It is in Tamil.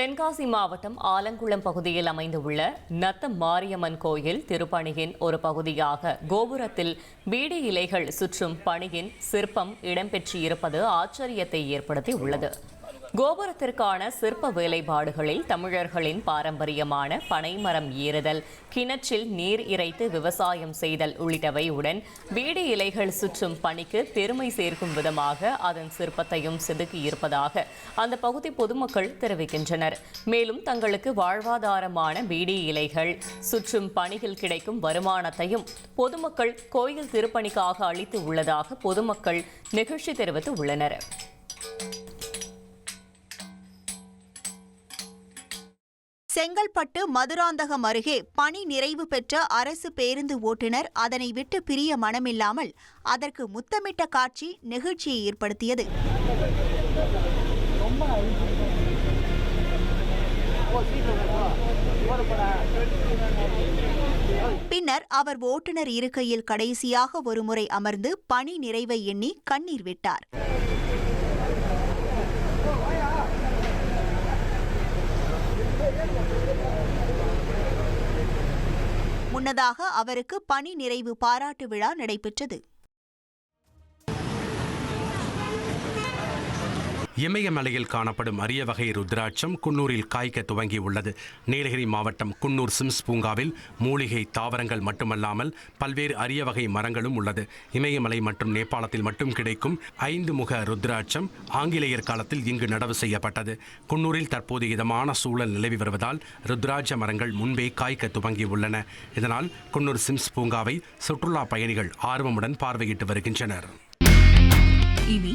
தென்காசி மாவட்டம் ஆலங்குளம் பகுதியில் அமைந்துள்ள நத்த மாரியம்மன் கோயில் திருப்பணியின் ஒரு பகுதியாக கோபுரத்தில் பீடி இலைகள் சுற்றும் பணியின் சிற்பம் இடம்பெற்றிருப்பது ஆச்சரியத்தை ஏற்படுத்தி உள்ளது கோபுரத்திற்கான சிற்ப வேலைப்பாடுகளில் தமிழர்களின் பாரம்பரியமான பனைமரம் ஏறுதல் கிணற்றில் நீர் இறைத்து விவசாயம் செய்தல் உள்ளிட்டவையுடன் வீடு இலைகள் சுற்றும் பணிக்கு பெருமை சேர்க்கும் விதமாக அதன் சிற்பத்தையும் செதுக்கியிருப்பதாக அந்த பகுதி பொதுமக்கள் தெரிவிக்கின்றனர். மேலும் தங்களுக்கு வாழ்வாதாரமான வீடி இலைகள் சுற்றும் பணியில் கிடைக்கும் வருமானத்தையும் பொதுமக்கள் கோயில் திருப்பணிக்காக அளித்து உள்ளதாக பொதுமக்கள் நிகழ்ச்சி தெரிவித்து உள்ளனர். செங்கல்பட்டு மதுராந்தகம் அருகே பணி நிறைவு பெற்ற அரசு பேருந்து ஓட்டுநர் அதனை விட்டு பிரிய மனமில்லாமல் அதற்கு முத்தமிட்ட காட்சி நெகிழ்ச்சியை ஏற்படுத்தியது. பின்னர் அவர் ஓட்டுநர் இருக்கையில் கடைசியாக ஒருமுறை அமர்ந்து பணி நிறைவை எண்ணி கண்ணீர் விட்டார். முன்னதாக அவருக்கு பணி நிறைவு பாராட்டு விழா நடைபெற்றது. இமயமலையில் காணப்படும் அரிய வகை ருத்ராட்சம் குன்னூரில் காய்க்க துவங்கியுள்ளது. நீலகிரி மாவட்டம் குன்னூர் சிம்ஸ் பூங்காவில் மூலிகை தாவரங்கள் மட்டுமல்லாமல் பல்வேறு அரிய வகை மரங்களும் உள்ளது. இமயமலை மற்றும் நேபாளத்தில் மட்டும் கிடைக்கும் ஐந்து முக ருத்ராட்சம் ஆங்கிலேயர் காலத்தில் இங்கு நடவு செய்யப்பட்டது. குன்னூரில் தற்போது இதமான சூழல் நிலவி வருவதால் ருத்ராட்ச மரங்கள் முன்பே காய்க்க துவங்கியுள்ளன. இதனால் குன்னூர் சிம்ஸ் பூங்காவை சுற்றுலா பயணிகள் ஆர்வமுடன் பார்வையிட்டு வருகின்றனர். இனி